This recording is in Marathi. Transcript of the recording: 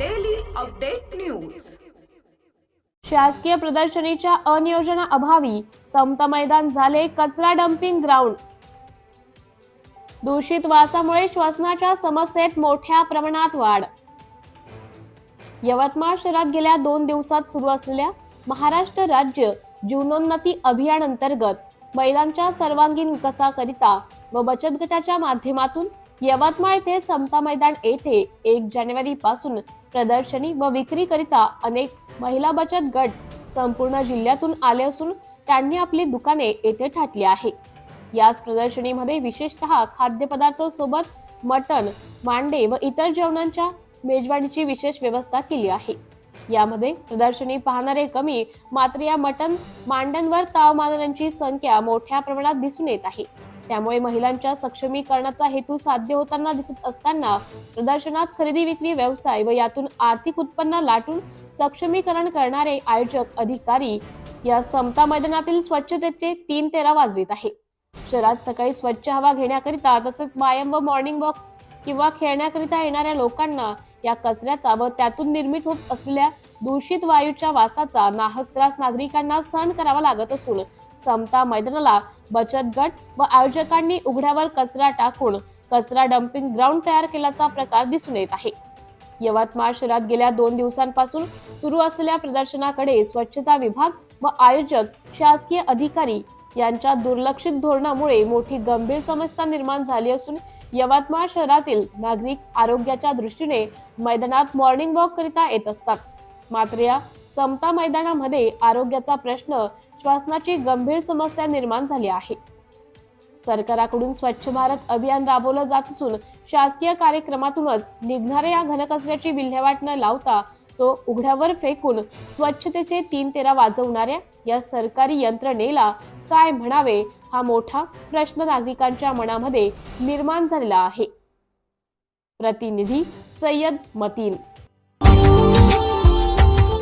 अपडेट न्यूज शासकीय प्रदर्शनीच्या अनियोजनाअभावी समता मैदान झाले कचरा डम्पिंग ग्राउंड दूषित वासामुळे श्वसनाच्या समस्येत मोठ्या प्रमाणात वाढ. यवतमाळ शहरात गेल्या दोन दिवसात सुरू असलेल्या महाराष्ट्र राज्य जीवनोन्नती अभियान अंतर्गत महिलांच्या सर्वांगीण विकासाकरिता व बचत गटाच्या माध्यमातून यवतमाळ येथे समता मैदान येथे एक जानेवारी पासून प्रदर्शनी व विक्रीकरिता अनेक महिला बचत गट संपूर्ण जिल्ह्यातून आले असून त्यांनी आपली दुकाने येथे ठाटली आहे. याच प्रदर्शनीमध्ये विशेषतः खाद्यपदार्थ सोबत मटण मांडे व इतर जेवणांच्या मेजवानीची विशेष व्यवस्था केली आहे. यामध्ये प्रदर्शनी पाहणारे कमी मात्र या मटण मांड्यांवर ताव मारणाऱ्यांची संख्या मोठ्या प्रमाणात दिसून येत आहे. त्यामुळे महिलांच्या सक्षमीकरणाचा हेतू साध्य होताना दिसत असताना प्रदर्शनात खरेदी विक्री व्यवसाय व यातून आर्थिक उत्पन्न लाटून सक्षमीकरण करणारे आयोजक अधिकारी या समता मैदानातील स्वच्छतेचे तीन तेरा वाजवित आहे. शहरात सकाळी स्वच्छ हवा घेण्याकरिता तसेच व्यायाम व मॉर्निंग वॉक किंवा खेळण्याकरिता येणाऱ्या लोकांना या कचऱ्याचा व त्यातून निर्मित होत असलेल्या दूषित वायूच्या वासाचा नाहक त्रास नागरिकांना सहन करावा लागत असून समता मैदानाला बचत गट व आयोजकांनी उघड्यावर कचरा टाकून कचरा डम्पिंग ग्राउंड तयार केल्याचा प्रकार दिसून येत आहे. यवतमाळ शहरात गेल्या दोन दिवसांपासून सुरू असलेल्या प्रदर्शनाकडे स्वच्छता विभाग व आयोजक शासकीय अधिकारी यांच्या दुर्लक्षित धोरणामुळे मोठी गंभीर समस्या निर्माण झाली असून यवतमाळ शहरातील नागरिक आरोग्याच्या दृष्टीने मैदानात मॉर्निंग वॉक करिता येत असतात. मात्र या समता मैदानामध्ये आरोग्याचा प्रश्न श्वासनाची गंभीर समस्या निर्माण झाली आहे. सरकाराकडून स्वच्छ भारत अभियान राबवलं जात असून शासकीय कार्यक्रमातूनच निघणाऱ्या या घनकचऱ्याची विल्हेवाट न लावता तो उघड्यावर फेकून स्वच्छतेचे तीन तेरा वाजवणाऱ्या या सरकारी यंत्रणेला काय म्हणावे हा मोठा प्रश्न नागरिकांच्या मनामध्ये निर्माण झालेला आहे. प्रतिनिधी सय्यद मतीन.